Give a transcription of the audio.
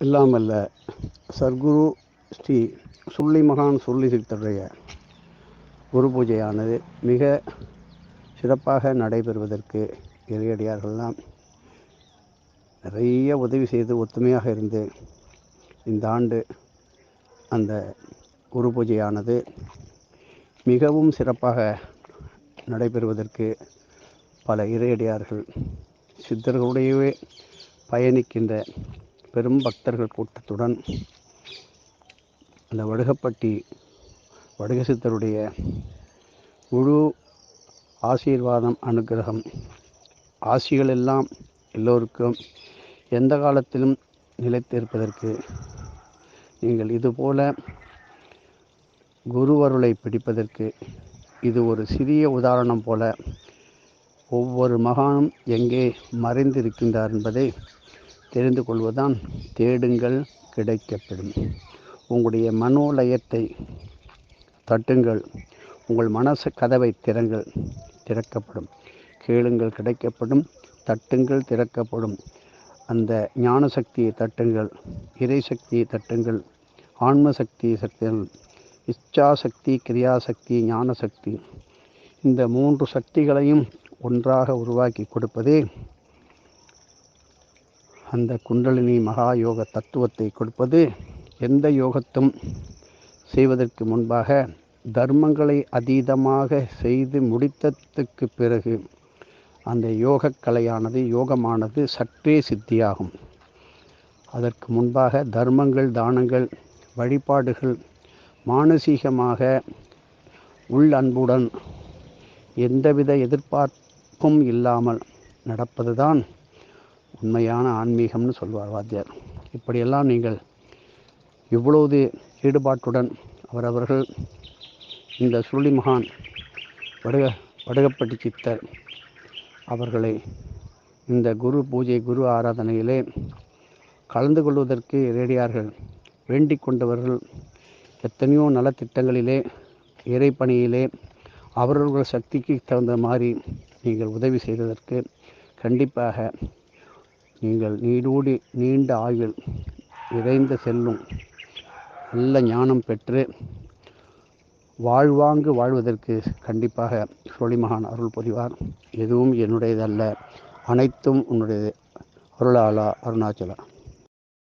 இல்லாமல்ல சர்க்குரு ஸ்ரீ சுள்ளி மகான் சுள்ளி சித்தருடைய குரு பூஜையானது மிக சிறப்பாக நடைபெறுவதற்கு இறையடியார்கள்லாம் நிறைய உதவி செய்து ஒத்துமையாக இருந்து இந்த ஆண்டு அந்த குரு பூஜையானது மிகவும் சிறப்பாக நடைபெறுவதற்கு பல இறையடியார்கள் சித்தர்களுடையவே பயணிக்கின்ற பெரும் பக்தர்கள் கூட்டத்துடன் அந்த வடுகப்பட்டி வடுக சித்தருடைய முழு ஆசீர்வாதம் அனுகிரகம். ஆசிகள் எல்லாம் எல்லோருக்கும் எந்த காலத்திலும் நிலைத்திருப்பதற்கு நீங்கள் இதுபோல குருவருளை பிடிப்பதற்கு இது ஒரு சிறிய உதாரணம் போல ஒவ்வொரு மகானும் எங்கே மறைந்திருக்கின்றார் என்பதை தெரிந்து கொள்வதுதான் தேடுங்கள் கிடைக்கப்படும் உங்களுடைய மனோலயத்தை தட்டுங்கள். உங்கள் மனசு கதவை திறங்கள் திறக்கப்படும். கேளுங்கள் கிடைக்கப்படும் தட்டுங்கள் திறக்கப்படும். அந்த ஞான சக்தியை தட்டுங்கள். இறை சக்தியை தட்டுங்கள். ஆன்ம சக்தி சக்திகள் இச்சாசக்தி கிரியாசக்தி ஞான சக்தி இந்த மூன்று சக்திகளையும் ஒன்றாக உருவாக்கி கொடுப்பதே அந்த குண்டலினி மகா யோக தத்துவத்தை கொடுப்பது எந்த யோகத்தும் செய்வதற்கு முன்பாக தர்மங்களை அதீதமாக செய்து முடித்ததுக்கு பிறகு அந்த யோக கலையானது யோகமானது சற்றே சித்தியாகும். அதற்கு முன்பாக தர்மங்கள் தானங்கள் வழிபாடுகள் மானசீகமாக உள் அன்புடன் எந்தவித எதிர்பார்ப்பும் இல்லாமல் நடப்பதுதான் உண்மையான ஆன்மீகம்னு சொல்வார் வாத்தியார். இப்படியெல்லாம் நீங்கள் இவ்வளவு ஈடுபாட்டுடன் அவரவர்கள் இந்த சுருளி மகான் வடுக வடுகப்பட்டி சித்தர் அவர்களை இந்த குரு பூஜை குரு ஆராதனையிலே கலந்து கொள்வதற்கு ரேடியார்கள். வேண்டிக் கொண்டவர்கள் எத்தனையோ நலத்திட்டங்களிலே இறைப்பணியிலே அவரவர்கள் சக்திக்கு தகுந்த மாதிரி நீங்கள் உதவி செய்வதற்கு கண்டிப்பாக நீங்கள் நீடூடி நீண்ட ஆயுள் நிறைந்த செல்லும் நல்ல ஞானம் பெற்று வாழ்வாங்கு வாழ்வதற்கு கண்டிப்பாக சோழிமகான் அருள் புரிவார். எதுவும் என்னுடையதல்ல. அனைத்தும் உன்னுடைய அருளாளா அருணாச்சலா.